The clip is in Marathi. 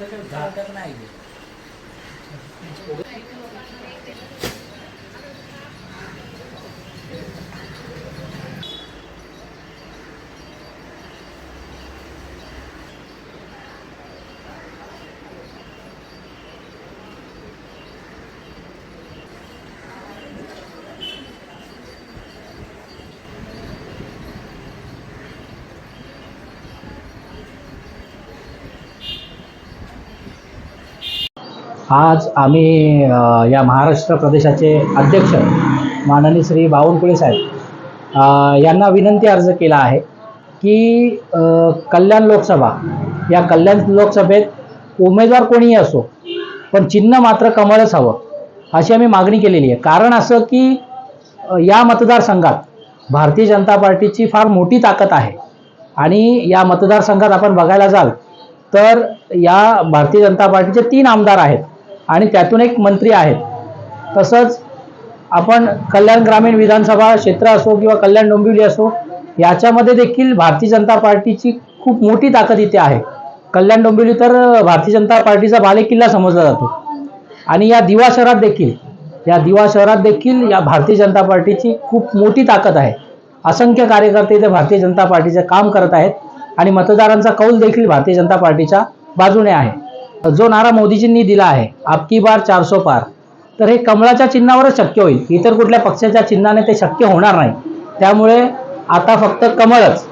घातक नाही. आज आम्ही या महाराष्ट्र प्रदेशाचे अध्यक्ष माननीय श्री बावनकुळे साहेब यांना विनंती अर्ज केला आहे की कल्याण लोकसभा या कल्याण लोकसभेत उमेदवार कोणीही असो पण चिन्ह मात्र कमळच हवं अशी आम्ही मागणी केलेली आहे. कारण असं की या मतदारसंघात भारतीय जनता पार्टीची फार मोठी ताकद आहे. आणि या मतदारसंघात आपण बघायला जाल तर या भारतीय जनता पार्टीचे तीन आमदार आहेत. आणि त्यातून एक मंत्री आहेत. तसंच आपण कल्याण ग्रामीण विधानसभा क्षेत्र असो किंवा कल्याण डोंबिवली असो याच्यामध्ये देखील भारतीय जनता पार्टीची खूप मोठी ताकद इथे आहे. कल्याण डोंबिवली तर भारतीय जनता पार्टीचा बालेकिल्ला समजला जातो. आणि या दिवा शहरात देखील या दिवा शहरात देखील या भारतीय जनता पार्टीची खूप मोठी ताकद आहे. असंख्य कार्यकर्ते इथे भारतीय जनता पार्टीचे काम करत आहेत आणि मतदारांचा कौल देखील भारतीय जनता पार्टीच्या बाजूने आहे. जो नारा मोदीजींनी दिला आहे आपकी बार चारसो पार. तर हे कमळाच्या चिन्हावरच शक्य होईल. इतर कुठल्या पक्षाच्या चिन्हाने ते शक्य होणार नाही. त्यामुळे आता फक्त कमळच.